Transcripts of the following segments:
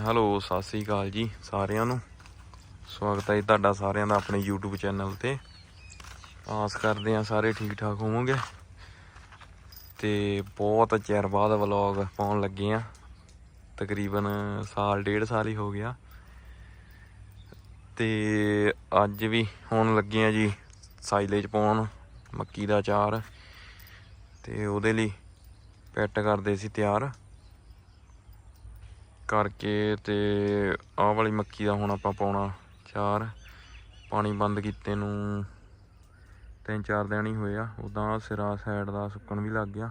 Hello, Sat Sri ਅਕਾਲ ਜੀ ਸਾਰਿਆਂ ਨੂੰ। ਸਵਾਗਤ ਹੈ ਜੀ ਤੁਹਾਡਾ ਸਾਰਿਆਂ ਦਾ ਆਪਣੇ YouTube ਚੈਨਲ ਤੇ। ਆਸ ਕਰਦੇ ਆ ਸਾਰੇ ਠੀਕ ਠਾਕ ਹੋਵੋਗੇ। ਤੇ ਬਹੁਤ ਚਿਰ ਬਾਅਦ ਵਲੌਗ ਪਾਉਣ ਲੱਗੇ ਆ ਤਕਰੀਬਨ ਸਾਲ, ਡੇਢ ਸਾਲ ਹੀ ਹੋ ਗਿਆ। ਤੇ ਅੱਜ ਵੀ ਹੁਣ ਲੱਗੇ ਆ ਜੀ ਸਾਈਲੇਜ ਪਾਉਣ, ਮੱਕੀ ਦਾ ਚਾਰ ਤੇ ਉਹਦੇ ਲਈ ਪੈਟ ਕਰਦੇ ਸੀ ਤਿਆਰ। ਕਰਕੇ ਤੇ ਆਹ ਵਾਲੀ ਮੱਕੀ ਦਾ ਹੁਣ ਆਪਾਂ ਪਾਉਣਾ ਚਾਰ। ਪਾਣੀ ਬੰਦ ਕੀਤੇ ਨੂੰ ਤਿੰਨ ਚਾਰ ਦਿਨ ਹੀ ਹੋਏ ਆ। ਉਦਾਂ ਸਿਰਾ ਸਾਈਡ ਦਾ ਸੁੱਕਣ ਵੀ ਲੱਗ ਗਿਆ।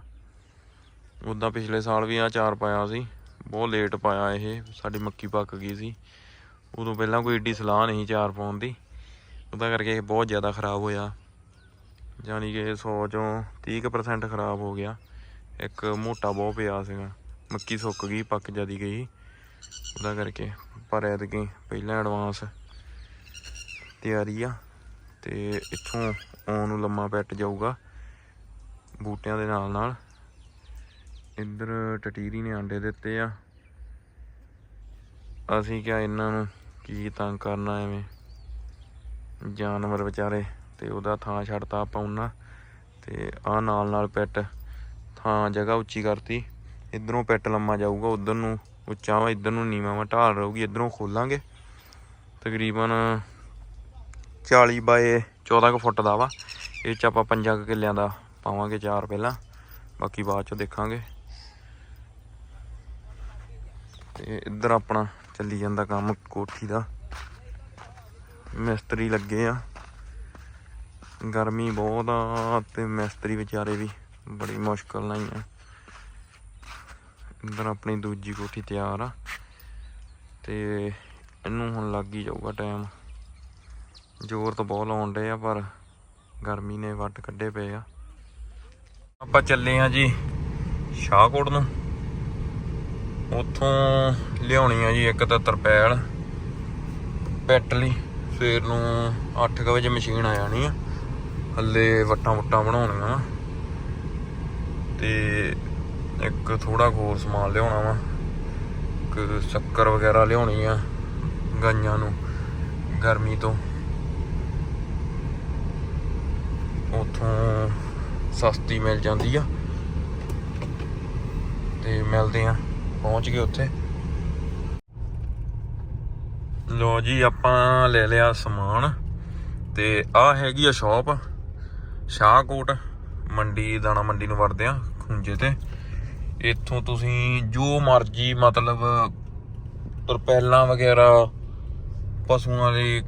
ਉਦਾਂ ਪਿਛਲੇ ਸਾਲ ਵੀ ਆ ਚਾਰ ਪਾਇਆ ਸੀ। ਬਹੁਤ ਲੇਟ ਪਾਇਆ ਇਹ। ਸਾਡੀ ਮੱਕੀ ਪੱਕ ਗਈ ਸੀ। ਉਦੋਂ ਪਹਿਲਾਂ ਕੋਈ ਏਡੀ ਸਲਾਹ ਨਹੀਂ ਚਾਰ ਪਾਉਣ ਦੀ। ਉਹਦਾ ਕਰਕੇ ਇਹ ਬਹੁਤ ਜ਼ਿਆਦਾ ਖਰਾਬ ਹੋਇਆ। ਯਾਨੀ ਕਿ 100 ਚੋਂ 30% ਖਰਾਬ ਹੋ ਗਿਆ। ਇੱਕ ਮੋਟਾ ਬਹੁਤ ਪਿਆ ਸੀਗਾ। ਮੱਕੀ ਸੁੱਕ ਗਈ, ਪੱਕ ਜਦੀ ਗਈ। ਉਹਦਾ ਕਰਕੇ ਪਰ ਐਤਕੀ ਪਹਿਲਾਂ ਐਡਵਾਂਸ ਤਿਆਰੀ ਆ ਤੇ ਇੱਥੋਂ ਆਉਣ ਨੂੰ ਲੰਮਾ ਪੈਟ ਜਾਊਗਾ ਬੂਟਿਆਂ ਦੇ ਨਾਲ ਨਾਲ। ਇੱਧਰ ਟਟੀਰੀ ਨੇ ਆਂਡੇ ਦਿੱਤੇ ਆ। ਅਸੀਂ ਕਿਹਾ ਇਹਨਾਂ ਨੂੰ ਕੀ ਤੰਗ ਕਰਨਾ ਐਵੇਂ? ਜਾਨਵਰ ਵਿਚਾਰੇ ਤੇ ਉਹਦਾ ਥਾਂ ਛੱਡਤਾ ਆਪਾਂ ਉਹਨਾਂ ਤੇ ਆ ਨਾਲ ਨਾਲ ਪੈਟ ਥਾਂ ਜਗ੍ਹਾ ਉੱਚੀ ਕਰਤੀ। ਇਧਰੋਂ ਪੈਟ ਲੰਮਾ ਜਾਊਗਾ, ਉਧਰ ਨੂੰ ਉੱਚਾ ਵਾ ਇਧਰ ਨੂੰ ਨੀਵਾਂ ਵਾ ਢਾਲ ਰਹੂਗੀ, ਇਧਰੋਂ ਖੋਲਾਂਗੇ। ਤਕਰੀਬਨ 40 ਬਾਏ 14 ਕੁ ਫੁੱਟ ਦਾ ਵਾ। ਇਹ ਚ ਆਪਾਂ ਪੰਜਾਂ ਕੁ ਕਿੱਲਿਆਂ ਦਾ ਪਾਵਾਂਗੇ ਚਾਰ ਪਹਿਲਾਂ। ਬਾਕੀ ਬਾਅਦ ਚ ਦੇਖਾਂਗੇ। ਤੇ ਇੱਧਰ ਆਪਣਾ ਚੱਲੀ ਜਾਂਦਾ ਕੰਮ ਕੋਠੀ ਦਾ। ਮਿਸਤਰੀ ਲੱਗੇ ਆ। ਗਰਮੀ ਬਹੁਤ ਆ ਤੇ ਮਿਸਤਰੀ ਵਿਚਾਰੇ ਵੀ ਬੜੀ ਮੁਸ਼ਕਲ ਨਾਲ ਹੀ ਆ। ਅੰਦਰ ਆਪਣੀ ਦੂਜੀ ਕੋਠੀ ਤਿਆਰ ਆ। ਤੇ ਇਹਨੂੰ ਹੁਣ ਲੱਗ ਹੀ ਜਾਊਗਾ ਟਾਈਮ ਜ਼ੋਰ ਤਾਂ ਬਹੁਤ ਲਾਉਣ ਡੇ ਆ, ਪਰ ਗਰਮੀ ਨੇ ਵੱਟ ਕੱਢੇ ਪਏ ਆ। ਆਪਾਂ ਚੱਲੇ ਆ ਜੀ ਸ਼ਾਹਕੋਟ ਨੂੰ। ਉੱਥੋਂ ਲਿਆਉਣੀ ਆ ਜੀ ਇੱਕ ਤਾਂ ਤਰਪੈਲ, ਪੈਟ ਲਈ। ਸਵੇਰ ਨੂੰ 8 ਵਜੇ ਮਸ਼ੀਨ ਆ ਜਾਣੀ ਆ। ਹੱਲੇ ਵੱਟਾਂ ਵੁੱਟਾਂ ਬਣਾਉਣੀਆਂ ਵਾ। ਤੇ ਇੱਕ ਥੋੜਾ ਹੋਰ ਸਮਾਨ ਲਿਆਉਣਾ ਵਾ। ਇੱਕ ਸ਼ੱਕਰ ਵਗੈਰਾ ਲਿਆਉਣੀ ਆ ਗਾਈਆਂ ਨੂੰ ਗਰਮੀ ਤੋਂ। ਉਥੋਂ ਸਸਤੀ ਮਿਲ ਜਾਂਦੀ ਆ। ਤੇ ਮਿਲਦੇ ਆ, ਪਹੁੰਚ ਗਏ ਉੱਥੇ। ਲੋ ਜੀ, ਆਪਾਂ ਲੈ ਲਿਆ ਸਮਾਨ। ਤੇ ਆ ਹੈਗੀ ਆ ਸ਼ਾਪ, ਸ਼ਾਹਕੋਟ। ਮੰਡੀ, ਦਾਣਾ ਮੰਡੀ ਨੂੰ ਵੜਦੇ ਆ, ਖੁੰਝੇ ਤੇ। ਇੱਥੋਂ ਤੁਸੀਂ ਜੋ ਮਰਜ਼ੀ ਮਤਲਬ ਤਰਪੈਲਾਂ ਵਗੈਰਾ, ਪਸ਼ੂਆਂ ਲਈ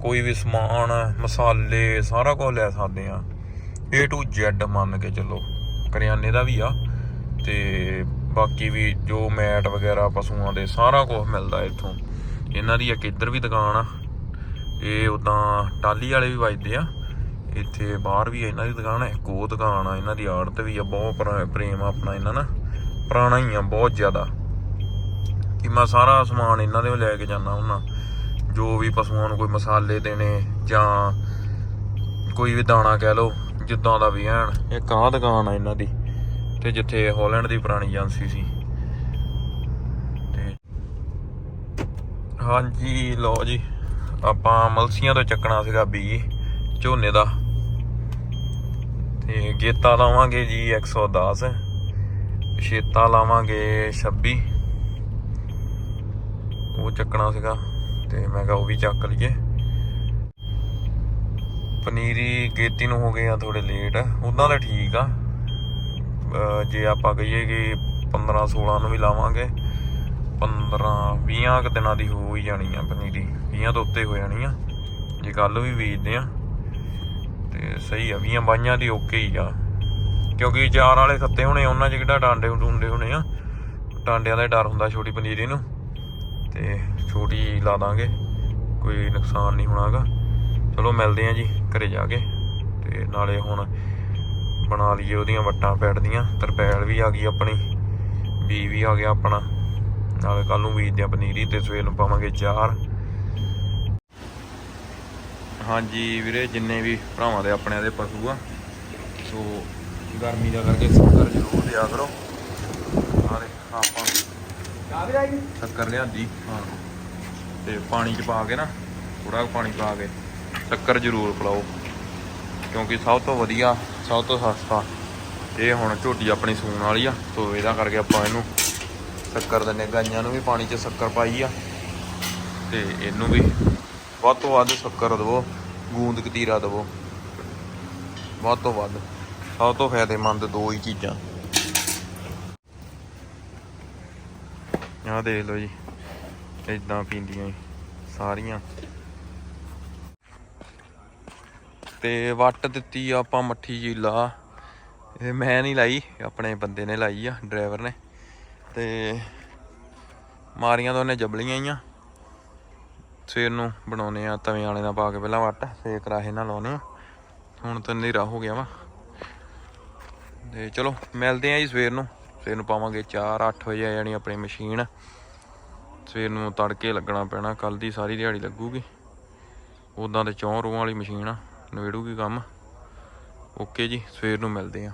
ਕੋਈ ਵੀ ਸਮਾਨ, ਮਸਾਲੇ, ਸਾਰਾ ਕੁਝ ਲੈ ਸਕਦੇ ਆ A to Z ਮੰਨ ਕੇ ਚੱਲੋ। ਕਰਿਆਨੇ ਦਾ ਵੀ ਆ। ਤੇ ਬਾਕੀ ਵੀ ਜੋ ਮੈਟ ਵਗੈਰਾ, ਪਸ਼ੂਆਂ ਦੇ, ਸਾਰਾ ਕੁਝ ਮਿਲਦਾ ਇੱਥੋਂ। ਇਹਨਾਂ ਦੀ ਇੱਕ ਇੱਧਰ ਵੀ ਦੁਕਾਨ ਆ। ਇਹ ਉਦਾਂ ਟਾਲੀ ਵਾਲੇ ਵੀ ਵੱਜਦੇ ਆ। ਇੱਥੇ ਬਾਹਰ ਵੀ ਇਹਨਾਂ ਦੀ ਦੁਕਾਨ ਹੈ ਇੱਕ ਉਹ ਦੁਕਾਨ ਆ, ਇਹਨਾਂ ਦੀ ਆੜਤ ਵੀ ਆ, ਬਹੁਤ ਪੁਰਾ- ਪ੍ਰੇਮ ਆਪਣਾ ਇਹਨਾਂ ਨਾਲ। ਪੁਰਾਣਾ ਹੀ ਆ, ਬਹੁਤ ਜ਼ਿਆਦਾ। ਕਿ ਮੈਂ ਸਾਰਾ ਸਮਾਨ ਇਹਨਾਂ ਦੇ ਲੈ ਕੇ ਜਾਂਦਾ ਹੁੰਦਾ ਜੋ ਵੀ ਪਸ਼ੂਆਂ ਨੂੰ ਕੋਈ ਮਸਾਲੇ ਦੇਣੇ ਜਾਂ ਕੋਈ ਵੀ ਦਾਣਾ ਕਹਿ ਲਓ, ਜਿੱਦਾਂ ਦਾ ਵੀ ਐਨ, ਇੱਕ ਆਹ ਦੁਕਾਨ ਆ ਇਹਨਾਂ ਦੀ, ਤੇ ਜਿੱਥੇ ਹਾਲੈਂਡ ਦੀ ਪੁਰਾਣੀ ਏਜੰਸੀ ਸੀ। ਤੇ ਹਾਂਜੀ, ਲਓ ਜੀ, ਆਪਾਂ ਮਲਸੀਆਂ ਤੋਂ ਚੱਕਣਾ ਸੀਗਾ ਬੀ, ਝੋਨੇ ਦਾ। ਤੇ ਗੇਤਾ ਲਾਵਾਂਗੇ ਜੀ 110 ਛੇਤਾ ਲਾਵਾਂਗੇ 26 ਉਹ ਚੱਕਣਾ ਸੀਗਾ ਤੇ ਮੈਂ ਕਿਹਾ ਉਹ ਵੀ ਚੱਕ ਲਈਏ। ਪਨੀਰੀ ਗੇਤੀ ਨੂੰ ਹੋ ਗਏ ਆ ਥੋੜੇ ਲੇਟ ਉਹਨਾਂ ਦਾ ਠੀਕ ਆ। ਜੇ ਆਪਾਂ ਕਹੀਏ ਕਿ 15 16 ਨੂੰ ਵੀ ਲਾਵਾਂਗੇ 15 20 ਕੁ ਦਿਨਾਂ ਦੀ ਹੋ ਹੀ ਜਾਣੀ ਆ ਪਨੀਰੀ। 20 ਤੋਂ ਉੱਤੇ ਹੋ ਜਾਣੀ ਆ। ਜੇ ਕੱਲ ਵੀ ਵੇਚਦੇ ਆ। ਤੇ ਸਹੀ ਆ 20 ਬਾਈਆਂ ਦੀ ਓਕੇ ਹੀ ਆ। ਕਿਉਂਕਿ ਚਾਰ ਵਾਲੇ ਖੱਤੇ ਹੋਣੇ, ਉਹਨਾਂ 'ਚ ਕਿਹੜਾ ਡਾਂਡੇ ਟੁੰਡੇ ਹੋਣੇ ਆ? ਟਾਂਡਿਆਂ ਦਾ ਹੀ ਡਰ ਹੁੰਦਾ ਛੋਟੀ ਪਨੀਰੀ ਨੂੰ। ਤੇ ਛੋਟੀ ਲਾ ਦਾਂਗੇ, ਕੋਈ ਨੁਕਸਾਨ ਨਹੀਂ ਹੋਣਾਗਾ। ਚਲੋ ਮਿਲਦੇ ਆ ਜੀ, ਘਰੇ ਜਾ ਕੇ। ਤੇ ਨਾਲੇ ਹੁਣ ਬਣਾ ਲਈਏ ਉਹਦੀਆਂ ਵੱਟਾਂ ਪੈੜਦੀਆਂ ਤਰਪੈਲ ਵੀ ਆ ਗਈ ਆਪਣੀ, ਬੀ ਵੀ ਆ ਗਿਆ ਆਪਣਾ। ਨਾਲੇ ਕੱਲ ਨੂੰ ਬੀਜਦੇ ਆ ਪਨੀਰੀ ਤੇ ਸਵੇਰ ਨੂੰ ਪਾਵਾਂਗੇ ਚਾਰ। ਹਾਂਜੀ ਵੀਰੇ, ਜਿੰਨੇ ਵੀ ਭਰਾਵਾਂ ਦੇ ਆਪਣਿਆਂ ਦੇ ਪਸ਼ੂ ਆ, ਸੋ ਗਰਮੀ ਦਾ ਕਰਕੇ ਸ਼ੱਕਰ ਜ਼ਰੂਰ ਦਿਆ ਕਰੋ। ਨਾਲੇ ਆਪਾਂ ਸ਼ੱਕਰ ਲਿਆਂਦੀ। ਹਾਂ ਤੇ ਪਾਣੀ ਚ ਪਾ ਕੇ ਨਾ ਥੋੜਾ ਪਾਣੀ ਪਾ ਕੇ ਸ਼ੱਕਰ ਜ਼ਰੂਰ ਪਿਲਾਓ। ਕਿਉਂਕਿ ਸਭ ਤੋਂ ਵਧੀਆ, ਸਭ ਤੋਂ ਸਸਤਾ, ਇਹ ਹੁਣ ਝੋਟੀ ਆਪਣੀ ਸੂਣ ਵਾਲੀ ਆ, ਸੋ ਇਹਦਾ ਕਰਕੇ ਆਪਾਂ ਇਹਨੂੰ ਸ਼ੱਕਰ ਦਿੰਨੇ ਗਾਈਆਂ ਨੂੰ ਵੀ ਪਾਣੀ 'ਚ ਸ਼ੱਕਰ ਪਾਈ ਆ। ਤੇ ਇਹਨੂੰ ਵੀ ਵੱਧ ਤੋਂ ਵੱਧ ਸ਼ੱਕਰ ਦਵੋ, ਗੂੰਦ ਕਤੀਰਾ ਦਵੋ। ਵੱਧ ਤੋਂ ਵੱਧ। ਸਭ ਤੋਂ ਫਾਇਦੇਮੰਦ ਦੋ ਹੀ ਚੀਜ਼ਾਂ। ਆਹ ਦੇਖ ਲਓ ਜੀ ਇਦਾਂ ਪੀਂਦੀਆਂ ਸਾਰੀਆਂ। ਤੇ ਵੱਟ ਦਿੱਤੀ ਆਪਾਂ ਮੱਠੀ ਜੀਲਾ ਇਹ ਮੈਂ ਨਹੀਂ ਲਾਈ, ਆਪਣੇ ਬੰਦੇ ਨੇ ਲਾਈ ਆ, ਡਰਾਈਵਰ ਨੇ। ਤੇ ਮਾਰੀਆਂ ਤਾਂ ਉਹਨੇ ਜਬਲੀਆਂ ਹੀ ਆ। ਸਵੇਰ ਨੂੰ ਬਣਾਉਨੇ ਆ, ਤਵੇਂ ਵਾਲੇ ਦਾ ਪਾ ਕੇ ਪਹਿਲਾਂ ਵੱਟ ਫੇਰ ਕਰਾਹੇ ਨਾਲ ਲਾਉਨੇ ਆ। ਹੁਣ ਤਾਂ ਹਨੇਰਾ ਹੋ ਗਿਆ ਵਾ। ਤੇ ਚਲੋ, ਮਿਲਦੇ ਆ ਜੀ ਸਵੇਰ ਨੂੰ। ਸਵੇਰ ਨੂੰ ਪਾਵਾਂਗੇ 4 8 ਵਜੇ ਆ ਜਾਣੀ ਆਪਣੀ ਮਸ਼ੀਨ। ਸਵੇਰ ਨੂੰ ਤੜਕੇ ਲੱਗਣਾ ਪੈਣਾ ਕੱਲ ਦੀ ਸਾਰੀ ਦਿਹਾੜੀ ਲੱਗੂਗੀ। ਉਦਾਂ ਤੇ ਚੌਂ ਰੂਹਾਂ ਵਾਲੀ ਮਸ਼ੀਨ ਆ, ਨਵੇੜੂਗੀ ਕੰਮ। ਓਕੇ ਜੀ, ਸਵੇਰ ਨੂੰ ਮਿਲਦੇ ਆ।